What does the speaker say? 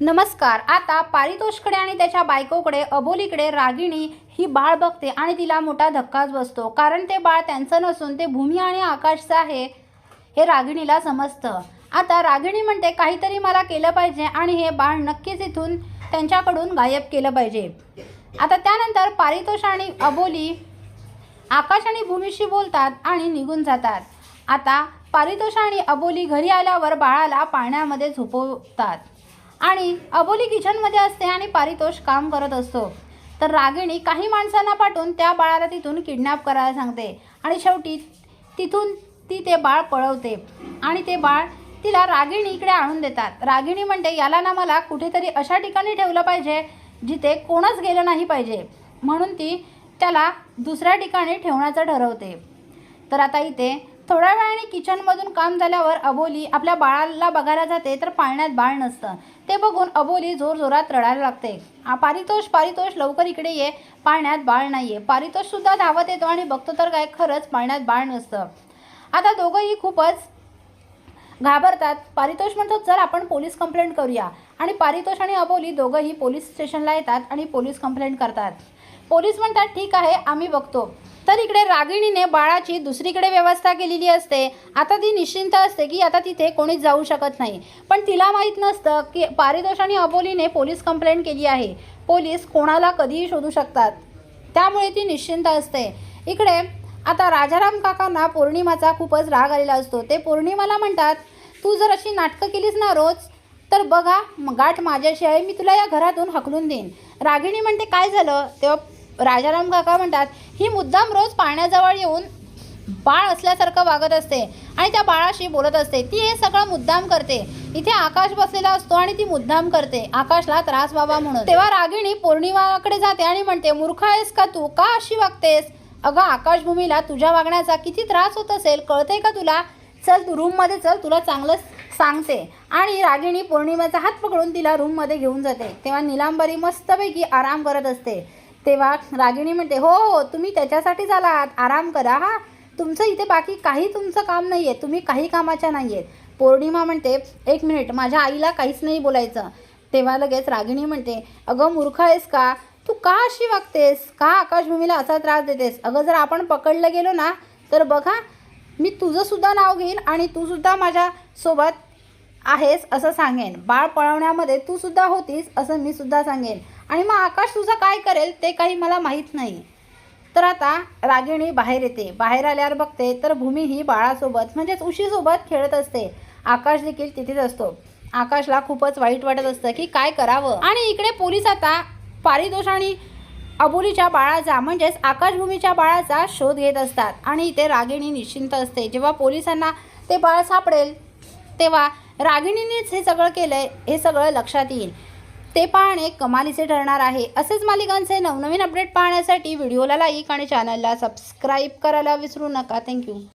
नमस्कार आता पारितोषकडे आणि त्याच्या बायकोकडे अबोलीकडे रागिणी ही बाळ बघते आणि तिला मोठा धक्काच बसतो. कारण ते बाळ त्यांचं नसून ते भूमी आणि आकाशचं आहे हे रागिणीला समजतं. आता रागिणी म्हणते काहीतरी मला केलं पाहिजे आणि हे बाळ नक्कीच इथून त्यांच्याकडून गायब केलं पाहिजे. आता त्यानंतर पारितोष आणि अबोली आकाश आणि भूमीशी बोलतात आणि निघून जातात. आता पारितोष आणि अबोली घरी आल्यावर बाळाला पाळण्यामध्ये झोपवतात. आणि अबोली किचनमध्ये असते आणि पारितोष काम करत असतो. तर रागिणी काही माणसांना पाठवून त्या बाळाला तिथून किडनॅप करायला सांगते. आणि शेवटी तिथून ती ते बाळ पळवते. आणि ते बाळ तिला रागिणी इकडे आणून देतात. रागिणी म्हणते याला ना मला कुठेतरी अशा ठिकाणी ठेवलं पाहिजे जिथे कोणच गेलं नाही पाहिजे. म्हणून ती त्याला दुसऱ्या ठिकाणी ठेवण्याचं ठरवते. तर आता इथे थोड्या वेळाने किचनमधून काम झाल्यावर अबोली आपल्या बाळाला बघायला जाते तर पाळण्यात बाळ नसतं. ते बघून अबोली जोरजोरात रडायला लागते. आ, पारितोष पारितोष लवकर इकडे ये. पाळण्यात बाळ नाही आहे पारितोषसुद्धा धावत येतो आणि बघतो तर काय खरंच पाळण्यात बाळ नसतं. आता दोघंही खूपच घाबरतात. पारितोष म्हणतो चल आपण पोलीस कंप्लेंट करूया. आणि पारितोष आणि अबोली दोघंही पोलीस स्टेशनला येतात आणि पोलीस कंप्लेंट करतात. पोलीस म्हणतात ठीक आहे आम्ही बघतो. तर इकडे रागिणीने बाळाची दुसरीकडे व्यवस्था केलेली असते. आता ती निश्चिंत असते की आता तिथे कोणीच जाऊ शकत नाही. पण तिला माहीत नसतं की पारितोष आणि अबोलीने पोलीस कंप्लेंट केली आहे. पोलीस कोणाला कधीही शोधू शकतात. त्यामुळे ती निश्चिंत असते. इकडे आता राजाराम काकांना पौर्णिमाचा खूपच राग आलेला असतो. ते पौर्णिमाला म्हणतात तू जर अशी नाटकं केलीस ना रोज तर बघा गाठ माझ्याशी आहे मी तुला या घरातून हकलून देईन. रागिणी म्हणते काय झालं? तेव्हा राजाराम काका म्हणतात ही मुद्दाम रोज पाण्याजवळ येऊन बाळ असल्यासारखं वागत असते आणि त्या बाळाशी बोलत असते. ती हे सगळं मुद्दाम करते. इथे आकाश बसलेला असतो आणि ती मुद्दाम करते. आकाशला त्रास व्हावा म्हणून. तेव्हा रागिणी पौर्णिमाकडे जाते आणि म्हणते मूर्ख आहेस का तू? का अशी वागतेस? अगं आकाशभूमीला तुझ्या वागण्याचा किती त्रास होत असेल? कळते का तुला? चल तू रूममध्ये चल तुला चांगलं सांगते. आणि रागिणी पौर्णिमेचा हात पकडून तिला रूममध्ये घेऊन जाते. तेव्हा निलांबरी मस्तपैकी आराम करत असते. तेव्हा रागिणी म्हणते हो हो तुम्ही त्याच्यासाठीच आलात. आराम करा हा. तुमचं इथे बाकी काही तुमचं काम नाही आहे तुम्ही काही कामाच्या नाही आहेत पौर्णिमा म्हणते एक मिनिट माझ्या आईला काहीच नाही बोलायचं. तेव्हा लगेच रागिणी म्हणते अगं मूर्ख आहेस का? तू का अशी वागतेस? का आकाशभूमीला असा त्रास देतेस? अगं जर आपण पकडलं गेलो ना तर बघा मी तुझंसुद्धा नाव घेईन आणि तूसुद्धा माझ्यासोबत आहेस असं सांगेन. बाळ पळवण्यामध्ये तू सुद्धा होतीस असं मी सुद्धा सांगेन. आणि मग आकाश तुझं काय करेल ते काही मला माहीत नाही. तर आता रागिणी बाहेर येते. बाहेर आल्यावर बघते तर भूमी ही बाळासोबत म्हणजेच उशीसोबत खेळत असते. आकाश देखील तिथेच असतो. आकाशला खूपच वाईट वाटत असतं की काय करावं? आणि इकडे पोलीस आता पारितोष आणि अबोलीच्या बाळाचा म्हणजेच आकाशभूमीच्या बाळाचा शोध घेत असतात. आणि इथे रागिणी निश्चिंत असते. जेव्हा पोलिसांना ते बाळ सापडेल तेव्हा रागिणीनेच हे सगळं केलंय हे सगळं लक्षात येईल. ते पाहणे कमालीचे ठरणार आहे. असेच मालिकांचे नवनवीन अपडेट पाहण्यासाठी व्हिडिओला लाईक आणि चॅनलला सबस्क्राईब करायला विसरू नका. थँक्यू